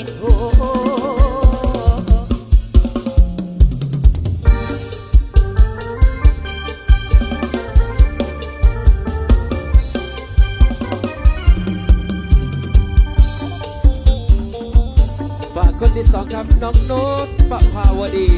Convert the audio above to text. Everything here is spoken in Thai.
ฝากคนที่สองครับน้องโน้ตประภาวดี